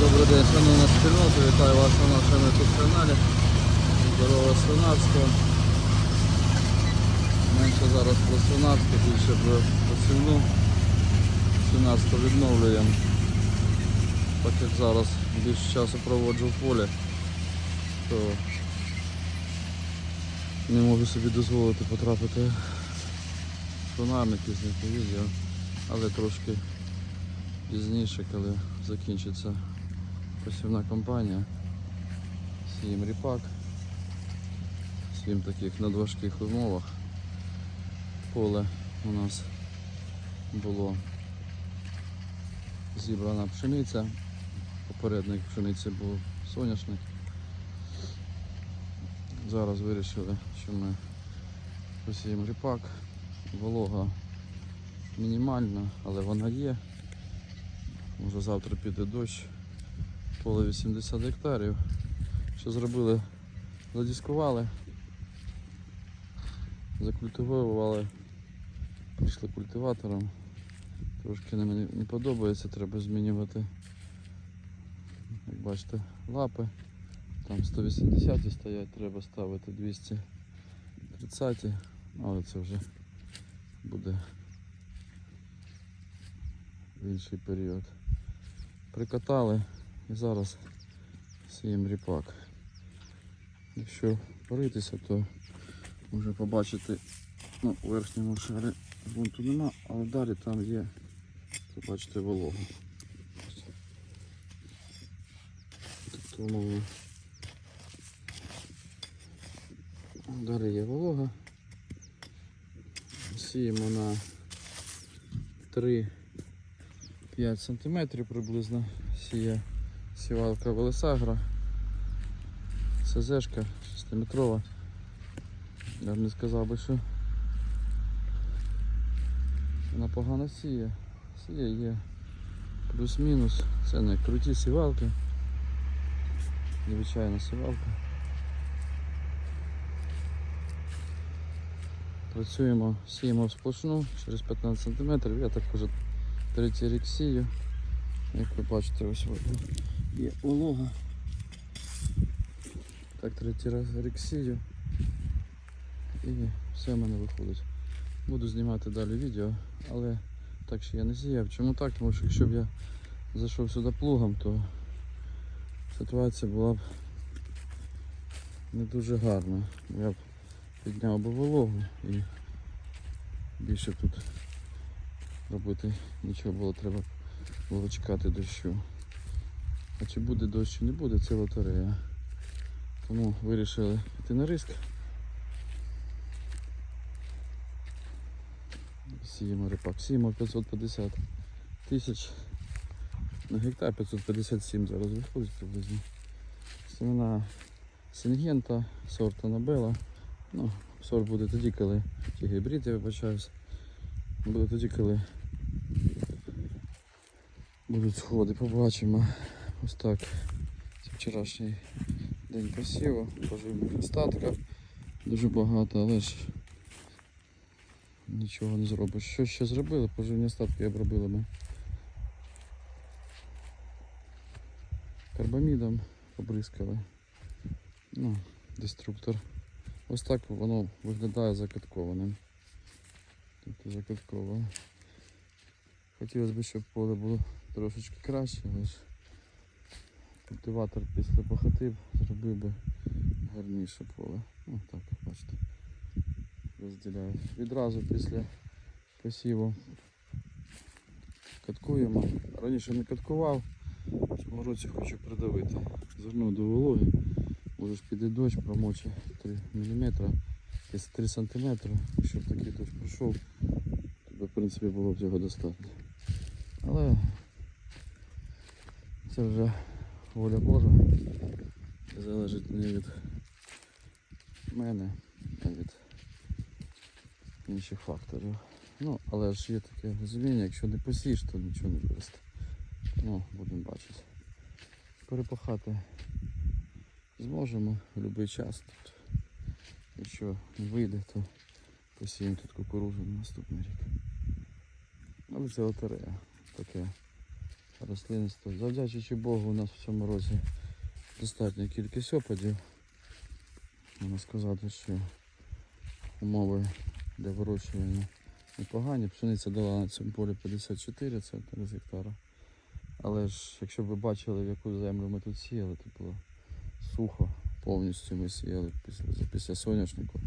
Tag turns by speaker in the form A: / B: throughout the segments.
A: Добрий день, шановна спільнота, вітаю вас на нашому YouTube каналі. Здорове свинарство. Менше зараз про свинарство, більше про посівну. Свинарство відновлюємо. Так як зараз більше часу проводжу в полі, то не можу собі дозволити потрапити в свинарник зняти відео, але трошки пізніше, коли закінчиться посівна кампанія. Сієм ріпак. Сієм таких надважких умовах. Поле у нас було зібрана пшениця. Попередник пшениці був соняшник. Зараз вирішили, що ми посіємо ріпак. Волога мінімальна, але вона є. Може завтра піде дощ. Поле 80 гектарів. Що зробили? Задіскували, закультивували, прийшли культиватором. Трошки не мені не подобається, треба змінювати. Як бачите, лапи. Там 180 стоять, треба ставити 230, але це вже буде в інший період. Прикатали і зараз сіємо ріпак. Якщо поритися, то може побачити ну, у верхньому шарі ґрунту нема, але далі там є, побачите, волога. Тобто умовно. Далі є волога. Сіємо на 3 5 см приблизно сіє сівалка Велесагра. СЗшка 6-метрова. Я б не сказав би, що вона погано сіє. Сіє є плюс-мінус. Це не круті сівалки. Звичайна сівалка. Працюємо, сіємо в сплошну через 15 см. Я так вже третій рік сію. Як ви бачите, ось є волога. Так, третій рік. І все в мене виходить. Буду знімати далі відео, але так що я не сіяв. Чому так? Тому що якщо б я зайшов сюди плугом, то ситуація була б не дуже гарна. Я б підняв би вологу і більше тут робити нічого було, треба було чекати дощу. А чи буде дощ, чи не буде, це лотерея. Тому вирішили йти на риск. Сіємо ріпак. Сіємо 550 тисяч на гектар 557 зараз виходить приблизно. Семена Сингента, сорт Анабела. Ну, сорт буде тоді, коли чи гібрид, я вибачаюсь. Буде тоді, коли будуть сходи, побачимо. Ось так. Це вчорашній день посіву, поживних остатків дуже багато, але ж нічого не зробиш. Що ще зробили? Поживні остатки обробили ми. Карбамідом побризкали. Ну, деструктор. Ось так воно виглядає закаткованим. Тобто закатково. Хотілося б, щоб поле було трошечки краще, але ж культиватор після похотив зробив би гарніше поле. Ну так, бачите. Розділяю. Відразу після посіву каткуємо. Раніше не каткував, в році хочу придавити. Звернув до вологи, може піде дощ, промоче 3 мм, 3 см, якщо б такий дощ пройшов, то в принципі було б цього достатньо. Але це вже воля Божа. Залежить не від мене, а від інших факторів. Ну, але ж є таке розуміння, якщо не посієш, то нічого не виросте. Ну, будемо бачити. Перепахати зможемо в будь-який час. Тут. Якщо не вийде, то посіємо тут кукурузу на наступний рік. Але це лотерея. Таке рослинництво. Завдячуючи Богу, у нас в цьому році достатня кількість опадів. Можна сказати, що умови для вирощування непогані. Пшениця дала на цьому полі 54 центри з гектара. Але ж, якщо б ви бачили, яку землю ми тут сіяли, то було сухо. Повністю ми сіяли після, після соняшнику,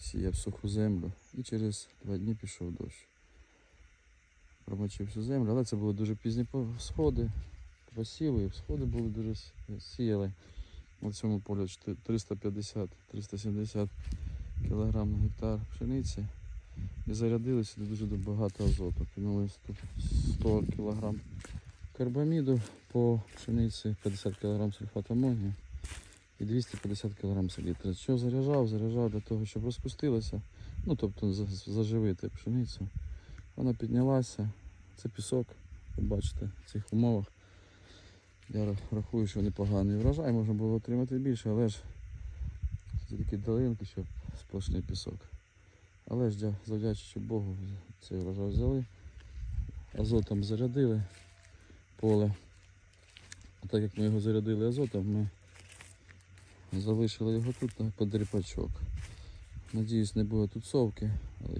A: сіяв суху землю і через два дні пішов дощ. Промочив всю землю, але це були дуже пізні сходи, посіви, і сходи були дуже сіяли. На цьому полі 350-370 кг на гектар пшениці. І зарядили сюди дуже багато азоту. Кинули 100 100 кг карбаміду по пшениці, 50 кг сульфат і 250 кг селітри. Що заряджав? Заряджав для того, щоб розпустилося. Ну, тобто заживити пшеницю. Вона піднялася. Це пісок, ви бачите, в цих умовах. Я рахую, що непоганий врожай, можна було отримати більше, але ж це такі долинки, що сплошний пісок. Але ж дя- завдячуючи Богу, цей врожай взяли, азотом зарядили поле. А так як ми його зарядили азотом, ми залишили його тут на подріпачок. Надіюсь, не буде тут совки,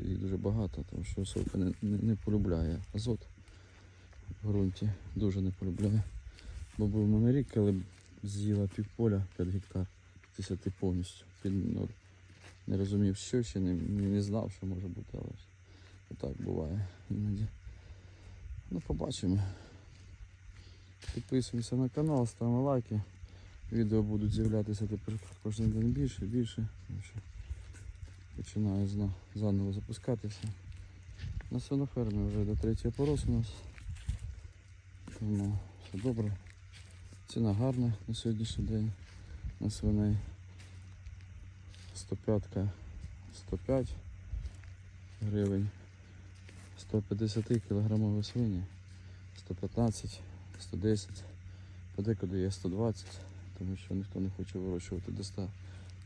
A: їх дуже багато, тому що совка не, не, не полюбляє азот в ґрунті, дуже не полюбляє. Бо був в мене рік, коли з'їла півполя 5 гектар, 50 повністю під ноль. Не розумів, що ще не, не, знав, що може бути, але ж отак буває іноді. Ну, побачимо. Підписуємося на канал, ставимо лайки. Відео будуть з'являтися тепер кожен день більше більше. Що заново запускатися. На свинофермі вже до третій опорос у нас. Тому все добре. Ціна гарна на сьогоднішній день на свиней. 105 105 гривень. 150 кілограмові свині. 115, 110, подекуди є 120, тому що ніхто не хоче вирощувати до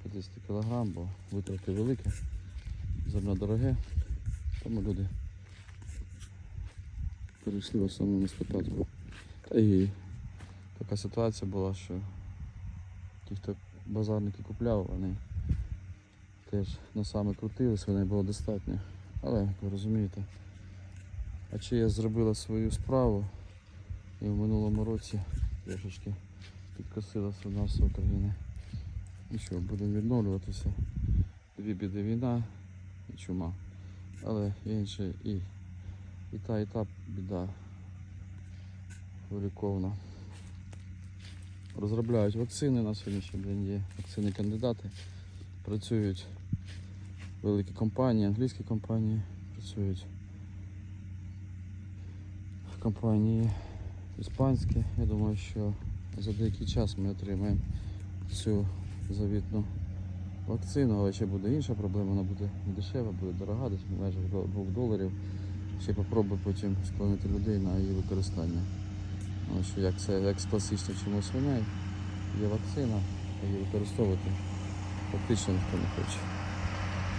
A: 150 кг, бо витрати великі, зерно дороге, тому люди перейшли в основному 105. Та і така ситуація була, що ті, хто базарники купляв, вони теж носами крутили, свиней було достатньо. Але, як ви розумієте, а чи я зробила свою справу і в минулому році трошечки підкосила свинарство України. І що, будемо відновлюватися. Дві біди війна і чума. Але інше і, і та, і та біда виліковна. Розробляють вакцини на сьогоднішній день є вакцини кандидати. Працюють великі компанії, англійські компанії працюють. Компанії іспанські. Я думаю, що за деякий час ми отримаємо цю завітну вакцину, але ще буде інша проблема, вона буде не дешева, буде дорога, десь в межах 2 доларів. Ще попробую потім склонити людей на її використання. Тому що як це як з класичних чомусь свиней, є вакцина, її використовувати фактично ніхто не хоче.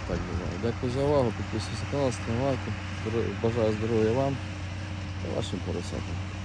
A: Так буває. Дякую за увагу, підписуйтесь на канал. Здоров'я- Бажаю здоров'я вам та вашим поросятам.